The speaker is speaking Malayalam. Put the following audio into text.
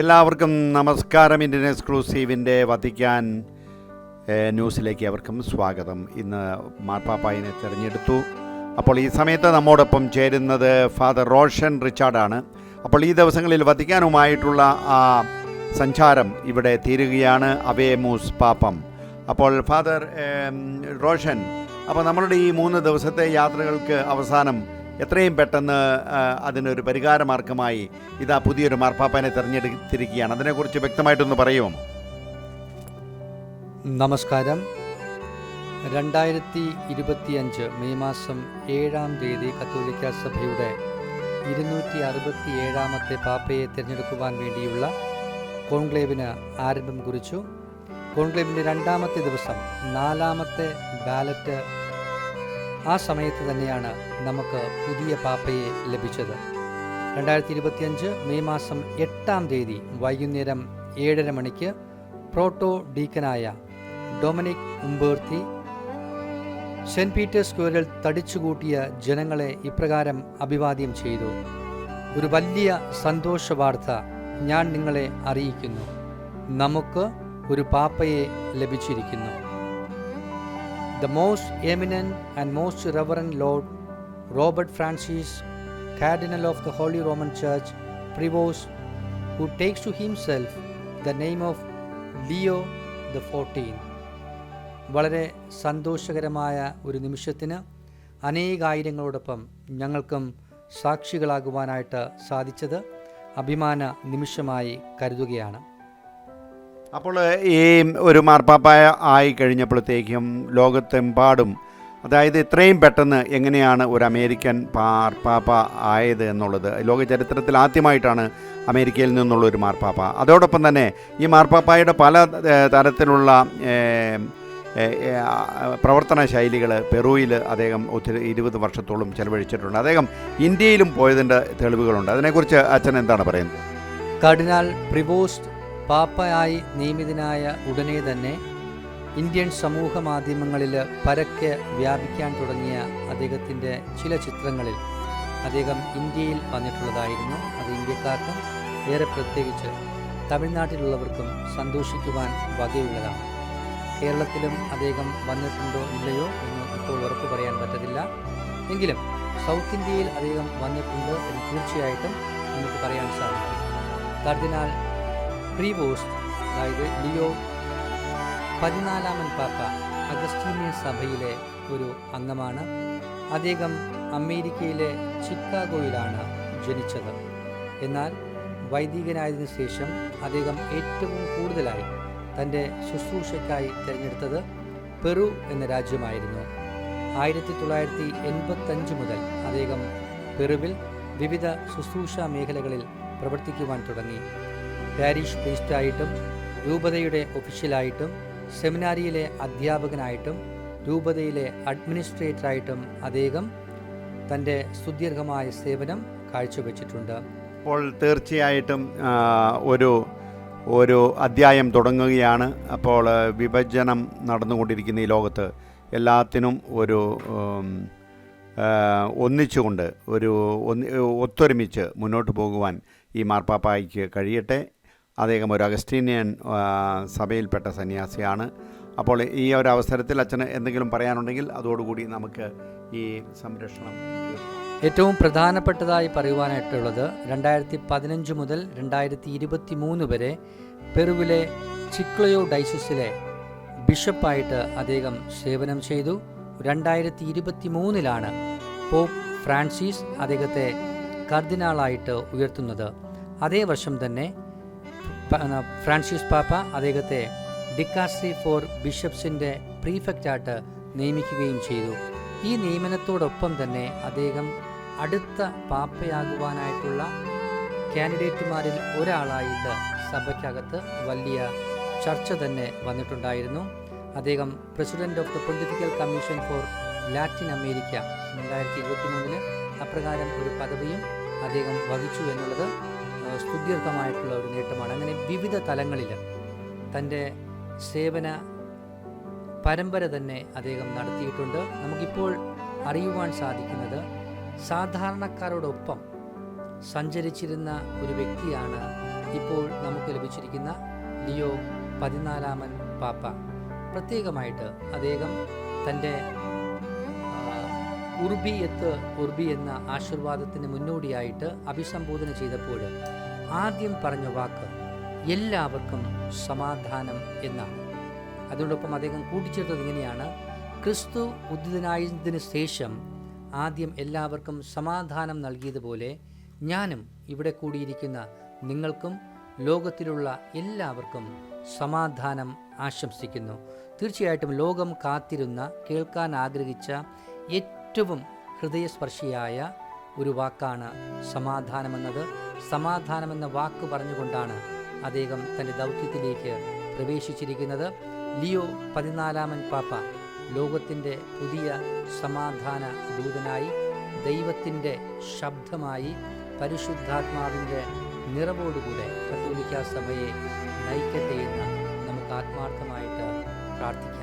എല്ലാവർക്കും നമസ്കാരം. ഇന്ത്യൻ എക്സ്ക്ലൂസീവിന്റെ വത്തിക്കാൻ ന്യൂസിലേക്ക് അവർക്കും സ്വാഗതം. ഇന്ന് മാർപ്പാപ്പായിനെ തിരഞ്ഞെടുത്തു. അപ്പോൾ ഈ സമയത്ത് നമ്മോടൊപ്പം ചേരുന്നത് ഫാദർ റോഷൻ റിച്ചാർഡാണ്. അപ്പോൾ ഈ ദിവസങ്ങളിൽ വത്തിക്കാനുമായിട്ടുള്ള ആ സഞ്ചാരം ഇവിടെ തീരുകയാണ്. അവേമൂസ് പാപ്പം. അപ്പോൾ ഫാദർ റോഷൻ അപ്പോൾ നമ്മളുടെ ഈ മൂന്ന് ദിവസത്തെ യാത്രകൾക്ക് അവസാനം എത്രയും പെട്ടെന്ന് അതിനൊരു പരിഹാരമാർഗമായി ഇതാ പുതിയൊരു മാർപ്പാപ്പനെ തിരഞ്ഞെടുത്തിരിക്കുകയാണ്. അതിനെക്കുറിച്ച് വ്യക്തമായിട്ടൊന്ന് പറയുമോ നമസ്കാരം. രണ്ടായിരത്തി ഇരുപത്തിയഞ്ച് മെയ് മാസം ഏഴാം തീയതി കത്തോലിക്ക സഭയുടെ ഇരുന്നൂറ്റി അറുപത്തി ഏഴാമത്തെ പാപ്പയെ തിരഞ്ഞെടുക്കുവാൻ വേണ്ടിയുള്ള കോൺക്ലേവിന് ആരംഭം കുറിച്ചു. കോൺക്ലേവിന്റെ രണ്ടാമത്തെ ദിവസം നാലാമത്തെ ബാലറ്റ് ആ സമയത്ത് തന്നെയാണ് നമുക്ക് പുതിയ പാപ്പയെ ലഭിച്ചത്. രണ്ടായിരത്തി ഇരുപത്തിയഞ്ച് മെയ് മാസം എട്ടാം തീയതി വൈകുന്നേരം ഏഴര മണിക്ക് പ്രോട്ടോ ഡീക്കനായ ഡൊമിനിക് ഉംബേർത്തി സെന്റ് പീറ്റേഴ്സ് സ്ക്വയറിൽ തടിച്ചുകൂട്ടിയ ജനങ്ങളെ ഇപ്രകാരം അഭിവാദ്യം ചെയ്തു. ഒരു വലിയ സന്തോഷ വാർത്ത ഞാൻ നിങ്ങളെ അറിയിക്കുന്നു. നമുക്ക് ഒരു പാപ്പയെ ലഭിച്ചിരിക്കുന്നു. The most eminent and most reverend Lord Robert Francis Cardinal of the Holy Roman Church Prevost who takes to himself the name of Leo the fourteenth വളരെ സന്തോഷകരമായ ഒരു നിമിഷത്തിന് അനേകായിരങ്ങളോടൊപ്പം ഞങ്ങൾക്കും സാക്ഷികളാകുവാനായിട്ട് സാധിച്ചത് അഭിമാന നിമിഷമായി കരുതുകയാണ്. അപ്പോൾ ഈ ഒരു മാർപ്പാപ്പായ ആയി കഴിഞ്ഞപ്പോഴത്തേക്കും ലോകത്തെമ്പാടും അതായത് ഇത്രയും പെട്ടെന്ന് എങ്ങനെയാണ് ഒരു അമേരിക്കൻ മാർപ്പാപ്പ ആയത് എന്നുള്ളത്? ലോക ചരിത്രത്തിൽ ആദ്യമായിട്ടാണ് അമേരിക്കയിൽ നിന്നുള്ള ഒരു മാർപ്പാപ്പ. അതോടൊപ്പം തന്നെ ഈ മാർപ്പാപ്പായുടെ പല തരത്തിലുള്ള പ്രവർത്തന ശൈലികൾ പെറുവിൽ അദ്ദേഹം ഒത്തിരി ഇരുപത് വർഷത്തോളം ചെലവഴിച്ചിട്ടുണ്ട്. അദ്ദേഹം ഇന്ത്യയിലും പോയതിന്റെ തെളിവുകളുണ്ട്. അതിനെക്കുറിച്ച് അച്ഛൻ എന്താണ് പറയുന്നത്? കർഡിനാൾ പ്രിവോസ്റ്റ് പാപ്പയായി നിയമിതനായ ഉടനെ തന്നെ ഇന്ത്യൻ സമൂഹ മാധ്യമങ്ങളിൽ പരക്കെ വ്യാപിക്കാൻ തുടങ്ങിയ അദ്ദേഹത്തിന്റെ ചില ചിത്രങ്ങളിൽ അദ്ദേഹം ഇന്ത്യയിൽ വന്നിട്ടുള്ളതായിരുന്നു. അത് ഇന്ത്യക്കാർക്കും ഏറെ പ്രത്യേകിച്ച് തമിഴ്നാട്ടിലുള്ളവർക്കും സന്തോഷിക്കുവാൻ വകയുള്ളതാണ്. കേരളത്തിലും അദ്ദേഹം വന്നിട്ടുണ്ടോ ഇല്ലയോ എന്ന് ഇപ്പോൾ ഉറപ്പ് പറയാൻ പറ്റത്തില്ല. എങ്കിലും സൗത്ത് ഇന്ത്യയിൽ അദ്ദേഹം വന്നിട്ടുണ്ട് എന്ന് തീർച്ചയായിട്ടും നമുക്ക് പറയാൻ സാധിക്കും. കർദിനാൾ പ്രീവോസ് അതായത് ലിയോ പതിനാലാമൻ പാപ്പ അഗസ്റ്റീനിയ സഭയിലെ ഒരു അംഗമാണ്. അദ്ദേഹം അമേരിക്കയിലെ ചിക്കാഗോയിലാണ് ജനിച്ചത്. എന്നാൽ വൈദികനായതിനു ശേഷം അദ്ദേഹം ഏറ്റവും കൂടുതലായി തന്റെ ശുശ്രൂഷയ്ക്കായി തിരഞ്ഞെടുത്തത് പെറു എന്ന രാജ്യമായിരുന്നു. ആയിരത്തി തൊള്ളായിരത്തി എൺപത്തഞ്ച് മുതൽ അദ്ദേഹം പെറുവിൽ വിവിധ ശുശ്രൂഷ മേഖലകളിൽ പ്രവർത്തിക്കുവാൻ തുടങ്ങി. പാരീഷ് പ്രീസ്റ്റായിട്ടും രൂപതയുടെ ഒഫീഷ്യലായിട്ടും സെമിനാരിയിലെ അധ്യാപകനായിട്ടും രൂപതയിലെ അഡ്മിനിസ്ട്രേറ്ററായിട്ടും അദ്ദേഹം തന്റെ സുദീർഘമായ സേവനം കാഴ്ചവെച്ചിട്ടുണ്ട്. അപ്പോൾ തീർച്ചയായിട്ടും ഒരു ഒരു അധ്യായം തുടങ്ങുകയാണ്. അപ്പോൾ വിഭജനം നടന്നുകൊണ്ടിരിക്കുന്ന ഈ ലോകത്ത് എല്ലാത്തിനും ഒരു ഒന്നിച്ചുകൊണ്ട് ഒരു ഒത്തൊരുമിച്ച് മുന്നോട്ട് പോകുവാൻ ഈ മാർപ്പാപ്പായ്ക്ക് കഴിയട്ടെ. അദ്ദേഹം ഒരു അഗസ്റ്റീനിയൻ സഭയിൽപ്പെട്ട സന്യാസിയാണ്. അപ്പോൾ ഈ ഒരു അവസരത്തിൽ അച്ഛന് എന്തെങ്കിലും പറയാനുണ്ടെങ്കിൽ അതോടുകൂടി നമുക്ക് ഈ സംരക്ഷണം ഏറ്റവും പ്രധാനപ്പെട്ടതായി പറയുവാനായിട്ടുള്ളത് രണ്ടായിരത്തി പതിനഞ്ച് മുതൽ രണ്ടായിരത്തി ഇരുപത്തി മൂന്ന് വരെ പെറുവിലെ ചിക്ലയോ ഡൈസസിലെ ബിഷപ്പായിട്ട് അദ്ദേഹം സേവനം ചെയ്തു. രണ്ടായിരത്തി ഇരുപത്തി മൂന്നിലാണ് പോപ്പ് ഫ്രാൻസിസ് അദ്ദേഹത്തെ കർദിനാളായിട്ട് ഉയർത്തുന്നത്. അതേ വർഷം തന്നെ ഫ്രാൻസിസ് പാപ്പ അദ്ദേഹത്തെ ഡിക്കാസ്ട്രി ഫോർ ബിഷപ്സിന്റെ പ്രീഫെക്റ്റായിട്ട് നിയമിക്കുകയും ചെയ്തു. ഈ നിയമനത്തോടൊപ്പം തന്നെ അദ്ദേഹം അടുത്ത പാപ്പയാകുവാനായിട്ടുള്ള കാൻഡിഡേറ്റുമാരിൽ ഒരാളായിട്ട് സഭയ്ക്കകത്ത് വലിയ ചർച്ച തന്നെ വന്നിട്ടുണ്ടായിരുന്നു. അദ്ദേഹം president of the political commission for Latin America രണ്ടായിരത്തി ഇരുപത്തി മൂന്നിൽ അപ്രകാരം ഒരു പദവിയും അദ്ദേഹം വഹിച്ചു എന്നുള്ളത് സ്തുത്യർത്ഥമായിട്ടുള്ള ഒരു നേട്ടമാണ്. അങ്ങനെ വിവിധ തലങ്ങളിൽ തന്റെ സേവന പരമ്പര തന്നെ അദ്ദേഹം നടത്തിയിട്ടുണ്ട്. നമുക്കിപ്പോൾ അറിയുവാൻ സാധിക്കുന്നത് സാധാരണക്കാരോടൊപ്പം സഞ്ചരിച്ചിരുന്ന ഒരു വ്യക്തിയാണ് ഇപ്പോൾ നമുക്ക് ലഭിച്ചിരിക്കുന്ന ലിയോ പതിനാലാമൻ പാപ്പ. പ്രത്യേകമായിട്ട് അദ്ദേഹം തന്റെ ഉർബി എത്ത് ഉർബി എന്ന ആശീർവാദത്തിന് മുന്നോടിയായിട്ട് അഭിസംബോധന ചെയ്തപ്പോൾ ആദ്യം പറഞ്ഞ വാക്ക് എല്ലാവർക്കും സമാധാനം എന്നാണ്. അതോടൊപ്പം അദ്ദേഹം കൂട്ടിച്ചേർത്തത് ഇങ്ങനെയാണ് ക്രിസ്തു ഉദ്ധിതനായതിനു ശേഷം ആദ്യം എല്ലാവർക്കും സമാധാനം നൽകിയതുപോലെ ഞാനും ഇവിടെ കൂടിയിരിക്കുന്ന നിങ്ങൾക്കും ലോകത്തിലുള്ള എല്ലാവർക്കും സമാധാനം ആശംസിക്കുന്നു. തീർച്ചയായിട്ടും ലോകം കാത്തിരുന്ന കേൾക്കാൻ ആഗ്രഹിച്ച ഏറ്റവും ഹൃദയസ്പർശിയായ ഒരു വാക്കാണ് സമാധാനമെന്നത്. സമാധാനമെന്ന വാക്ക് പറഞ്ഞുകൊണ്ടാണ് അദ്ദേഹം തന്റെ ദൗത്യത്തിലേക്ക് പ്രവേശിച്ചിരിക്കുന്നത്. ലിയോ പതിനാലാമൻ പാപ്പ ലോകത്തിന്റെ പുതിയ സമാധാന ദൂതനായി ദൈവത്തിന്റെ ശബ്ദമായി പരിശുദ്ധാത്മാവിന്റെ നിറവോടുകൂടെ കത്തോലിക്കാ സഭയെ നയിക്കട്ടെ എന്ന് നമുക്ക് ആത്മാർത്ഥമായിട്ട് പ്രാർത്ഥിക്കാം